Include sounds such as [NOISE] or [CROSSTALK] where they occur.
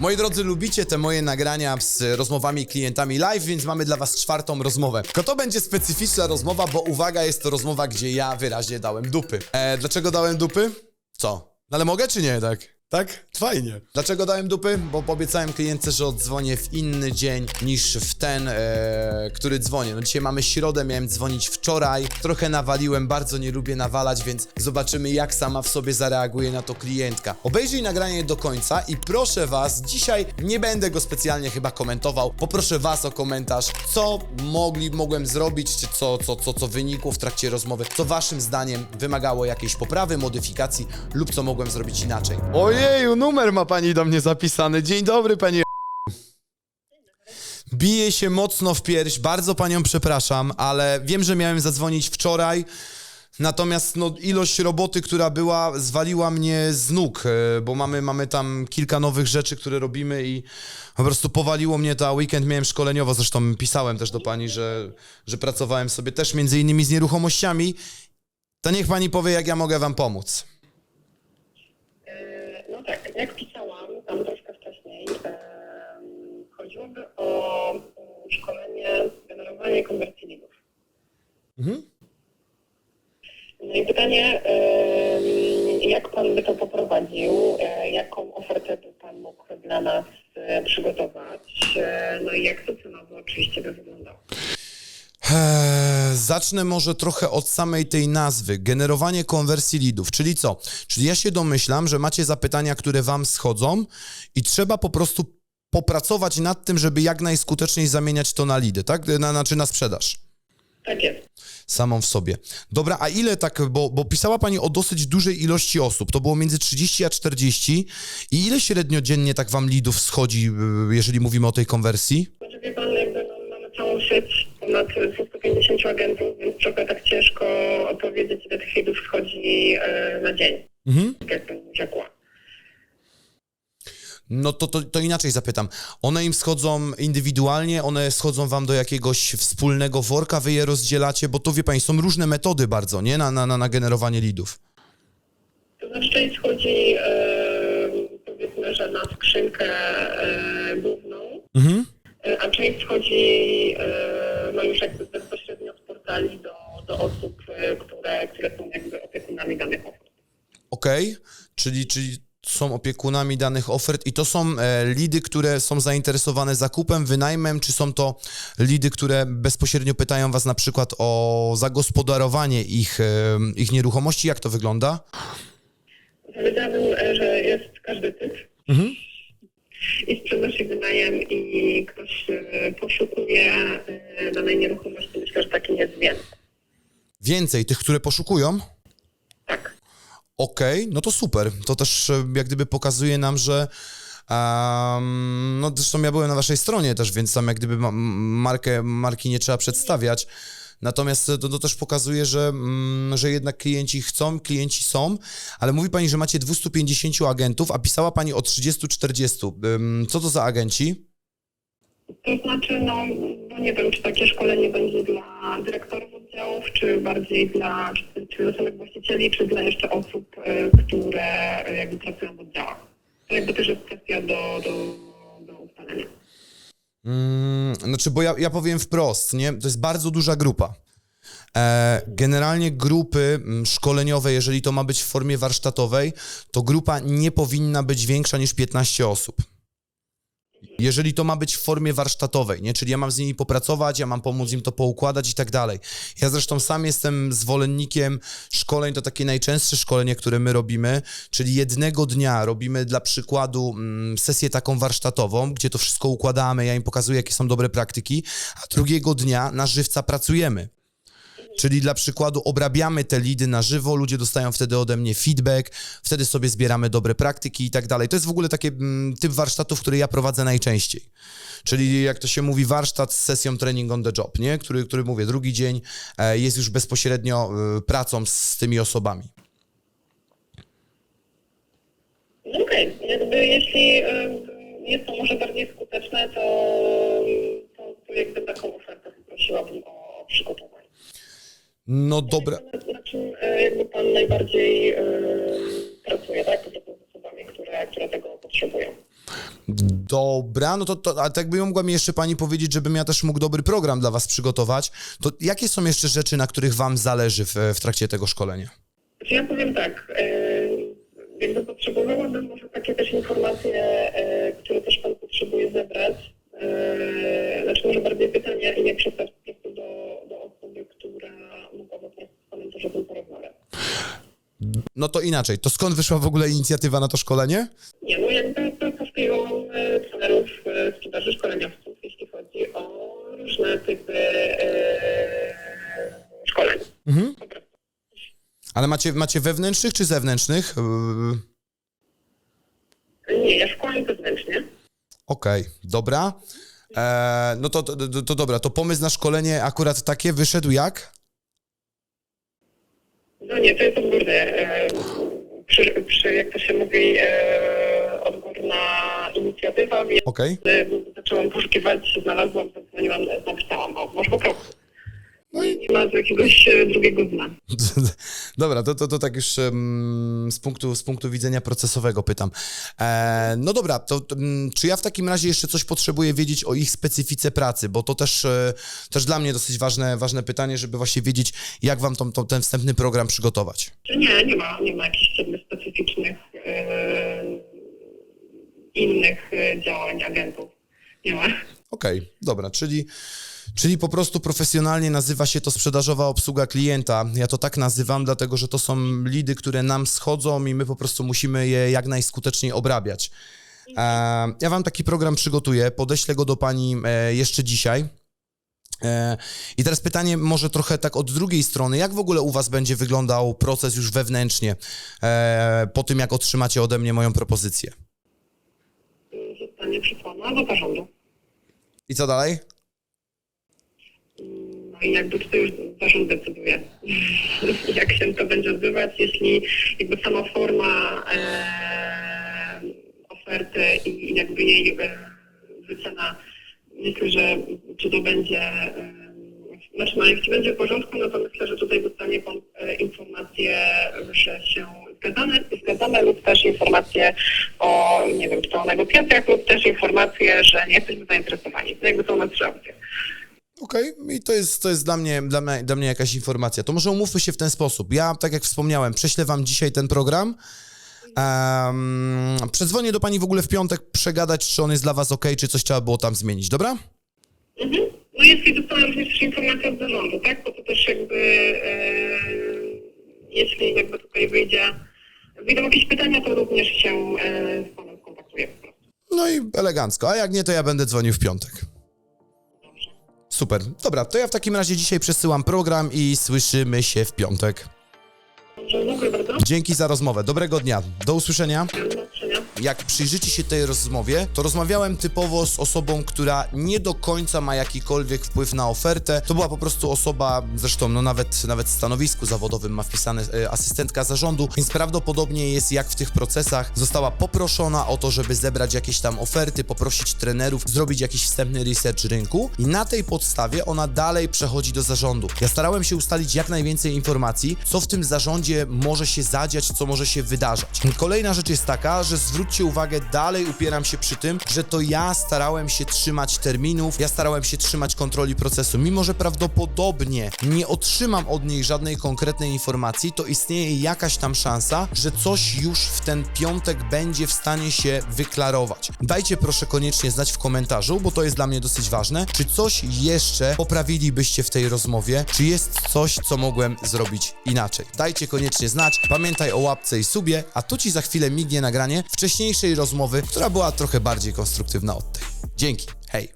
Moi drodzy, lubicie te moje nagrania z rozmowami klientami live, więc mamy dla was czwartą rozmowę. Tylko to będzie specyficzna rozmowa, bo uwaga, jest to rozmowa, gdzie ja wyraźnie dałem dupy. E, dlaczego dałem dupy? Co? No ale mogę czy nie, tak? Tak? Fajnie. Dlaczego dałem dupy? Bo obiecałem klientce, że odzwonię w inny dzień niż w ten, e, który dzwonię. No dzisiaj mamy środę, miałem dzwonić wczoraj. Trochę nawaliłem, bardzo nie lubię nawalać, więc zobaczymy jak sama w sobie zareaguje na to klientka. Obejrzyj nagranie do końca i proszę was, dzisiaj nie będę go specjalnie chyba komentował. Poproszę was o komentarz, co mogli, mogłem zrobić, czy co, co, co, co wynikło w trakcie rozmowy, co waszym zdaniem wymagało jakiejś poprawy, modyfikacji lub co mogłem zrobić inaczej. Ojeju, numer ma pani do mnie zapisany. Dzień dobry, pani. Bije się mocno w pierś, bardzo panią przepraszam, ale wiem, że miałem zadzwonić wczoraj. Natomiast no, ilość roboty, która była, zwaliła mnie z nóg, e, bo mamy, mamy tam kilka nowych rzeczy, które robimy i po prostu powaliło mnie to, a weekend miałem szkoleniowo, zresztą pisałem też do pani, że, że pracowałem sobie też między innymi z nieruchomościami. To niech pani powie, jak ja mogę wam pomóc. Jak pisałam tam troszkę wcześniej, chodziłoby o mm, szkolenie, generowanie konwersji leadów. Mhm. No i pytanie, jak Pan by to poprowadził, e, jaką ofertę by Pan mógł dla nas e, przygotować, e, no i jak to cenowo oczywiście by wyglądało. Eee, Zacznę może trochę od samej tej nazwy. Generowanie konwersji leadów. Czyli co? Czyli ja się domyślam, że macie zapytania, które wam schodzą i trzeba po prostu popracować nad tym, żeby jak najskuteczniej zamieniać to na lidy, tak? Na, znaczy na sprzedaż. Tak jest. Samą w sobie. Dobra, a ile tak, bo, bo pisała pani o dosyć dużej ilości osób, to było między 30 a 40 i ile średnio dziennie tak wam lidów schodzi, y, jeżeli mówimy o tej konwersji? Znaczy Pan, jakby no, mamy całą sieć ponad 150 agentów, więc trochę tak ciężko opowiedzieć, ile tych leadów wchodzi e, na dzień, Mhm. tak jak rzekła. No to, to, to inaczej zapytam. One im schodzą indywidualnie, one schodzą wam do jakiegoś wspólnego worka, wy je rozdzielacie, bo to wie pani, są różne metody bardzo, nie? Na, na, na, generowanie lidów. To znaczy część wchodzi e, powiedzmy, że na skrzynkę e, główną, Mhm. E, a część wchodzi e, no już jakby bezpośrednio z portali do, do osób, e, które, które są jakby opiekunami danych osób. Okej, czyli, czyli są opiekunami danych ofert i to są lidy, które są zainteresowane zakupem, wynajmem, czy są to lidy, które bezpośrednio pytają was na przykład o zagospodarowanie ich, ich nieruchomości? Jak to wygląda? Powiedziałabym, że jest każdy typ. Mhm. I sprzedaż i wynajem i ktoś e, poszukuje e, danej nieruchomości. Myślę, że taki jest więcej. Więcej tych, które poszukują? Tak. Okej, no to super. To też e, jak gdyby pokazuje nam, że em, no zresztą ja byłem na waszej stronie też, więc tam jak gdyby ma- markę, marki nie trzeba przedstawiać. Natomiast to, to też pokazuje, że, mm, że jednak klienci chcą, klienci są, ale mówi pani, że macie 250 agentów, a pisała pani o 30-40. Ym, Co to za agenci? To znaczy, no, no nie wiem, czy takie szkolenie będzie dla dyrektorów oddziałów, czy bardziej dla, czy, czy samych właścicieli, czy dla jeszcze osób, e, które e, jakby pracują w oddziałach. To jakby też jest kwestia do, do, do ustalenia. Mm, znaczy, bo ja, ja powiem wprost, nie? To jest bardzo duża grupa. E, generalnie grupy mm, szkoleniowe, jeżeli to ma być w formie warsztatowej, to grupa nie powinna być większa niż 15 osób. Jeżeli to ma być w formie warsztatowej, nie? Czyli ja mam z nimi popracować, ja mam pomóc im to poukładać i tak dalej. Ja zresztą sam jestem zwolennikiem szkoleń, to takie najczęstsze szkolenie, które my robimy, czyli jednego dnia robimy dla przykładu mm, sesję taką warsztatową, gdzie to wszystko układamy, ja im pokazuję, jakie są dobre praktyki, a drugiego dnia na żywca pracujemy. Czyli dla przykładu obrabiamy te lidy na żywo, ludzie dostają wtedy ode mnie feedback, wtedy sobie zbieramy dobre praktyki i tak dalej. To jest w ogóle taki mm, typ warsztatów, który ja prowadzę najczęściej. Czyli jak to się mówi, warsztat z sesją training on the job, nie? Który, który mówię, drugi dzień e, jest już bezpośrednio e, pracą z tymi osobami. No okej, jakby jeśli e, jest to może bardziej skuteczne, to, to, to jakby taką ofertę poprosiłabym o przygotowanie. No dobra. Na, na czym e, jakby Pan najbardziej e, pracuje, tak? Po prostu z osobami, które, które tego potrzebują. Dobra, no to, to a tak by mogła mi jeszcze pani powiedzieć, żebym ja też mógł dobry program dla was przygotować, to jakie są jeszcze rzeczy, na których wam zależy w, w trakcie tego szkolenia? Znaczy ja powiem tak, e, jakby potrzebowałabym może takie też informacje, które też Pan potrzebuje zebrać. E, Znaczy może bardziej pytanie, jak przestać No to inaczej, to skąd wyszła w ogóle inicjatywa na to szkolenie? Nie, no jakby poszukiwałam e, trenerów e, sprzedaży szkoleniowców, jeśli chodzi o różne typy e, szkoleń. Mhm. Ale macie, macie wewnętrznych czy zewnętrznych? Yy, Nie, ja szkołam wewnętrznie. Okej, dobra. E, no to, to, to dobra, to pomysł na szkolenie akurat takie wyszedł jak? No nie, to jest odgórne. E, przy, przy, jak to się mówi, e, odgórna inicjatywa, więc Okej. e, zaczęłam poszukiwać, znalazłam, zadzwoniłam, napisałam, o, może po prostu. No i Nie ma tu jakiegoś e, drugiego dna. [LAUGHS] Dobra, to, to, to tak już em, z, punktu, z punktu widzenia procesowego pytam. E, no dobra, to, mm, czy ja w takim razie jeszcze coś potrzebuję wiedzieć o ich specyfice pracy, bo to też, e, też dla mnie dosyć ważne, ważne pytanie, żeby właśnie wiedzieć, jak wam tą, tą, ten wstępny program przygotować. Czy Nie, nie ma, nie ma jakichś specyficznych e, innych e, działań agentów. Nie ma. Okej, dobra, czyli, czyli po prostu profesjonalnie nazywa się to sprzedażowa obsługa klienta. Ja to tak nazywam, dlatego że to są lidy, które nam schodzą i my po prostu musimy je jak najskuteczniej obrabiać. E, ja wam taki program przygotuję, podeślę go do pani e, jeszcze dzisiaj. E, I teraz pytanie może trochę tak od drugiej strony, jak w ogóle u was będzie wyglądał proces już wewnętrznie po tym, jak otrzymacie ode mnie moją propozycję? Zostanie przysłana do zarządu. I co dalej? No i jakby tutaj już zarząd decyduje, [LAUGHS] jak się to będzie odbywać, jeśli jakby sama forma e, oferty i jakby jej e, wycena, myślę, że czy to będzie, e, znaczy no jeśli będzie w porządku, no to myślę, że tutaj dostanie Pan e, informację, że się zgadzamy lub też informację o, nie wiem, czy to o negocjacjach lub też informację, że nie jesteśmy zainteresowani. To jakby są na trzy opcje. Okej, i to jest, to jest dla, mnie, dla, mnie, dla mnie jakaś informacja. To może umówmy się w ten sposób. Ja, tak jak wspomniałem, prześlę wam dzisiaj ten program. Um, przedzwonię do pani w ogóle w piątek, przegadać, czy on jest dla was ok, czy coś trzeba było tam zmienić, dobra? Mhm. No jeśli dostałem również też informację od zarządu, tak? Bo to też jakby, e, jeśli jakby tutaj wyjdzie, wyjdą jakieś pytania, to również się e, z Panem skontaktuję po prostu. No i elegancko, a jak nie, to ja będę dzwonił w piątek. Dobrze. Super, dobra, to ja w takim razie dzisiaj przesyłam program i słyszymy się w piątek. Dobrze, dziękuję bardzo. Dzięki za rozmowę, dobrego dnia, do usłyszenia. Jak przyjrzycie się tej rozmowie, to rozmawiałem typowo z osobą, która nie do końca ma jakikolwiek wpływ na ofertę. To była po prostu osoba, zresztą no nawet, nawet w stanowisku zawodowym ma wpisane e, asystentka zarządu, więc prawdopodobnie jest jak w tych procesach. Została poproszona o to, żeby zebrać jakieś tam oferty, poprosić trenerów, zrobić jakiś wstępny research rynku i na tej podstawie ona dalej przechodzi do zarządu. Ja starałem się ustalić jak najwięcej informacji, co w tym zarządzie może się zadziać, co może się wydarzać. Kolejna rzecz jest taka, że zwróćcie uwagę, dalej upieram się przy tym, że to ja starałem się trzymać terminów, ja starałem się trzymać kontroli procesu. Mimo, że prawdopodobnie nie otrzymam od niej żadnej konkretnej informacji, to istnieje jakaś tam szansa, że coś już w ten piątek będzie w stanie się wyklarować. Dajcie proszę koniecznie znać w komentarzu, bo to jest dla mnie dosyć ważne, czy coś jeszcze poprawilibyście w tej rozmowie, czy jest coś, co mogłem zrobić inaczej. Dajcie koniecznie znać, pamiętaj o łapce i subie, a tu Ci za chwilę mignie nagranie wcześniejszej rozmowy, która była trochę bardziej konstruktywna od tej. Dzięki, hej!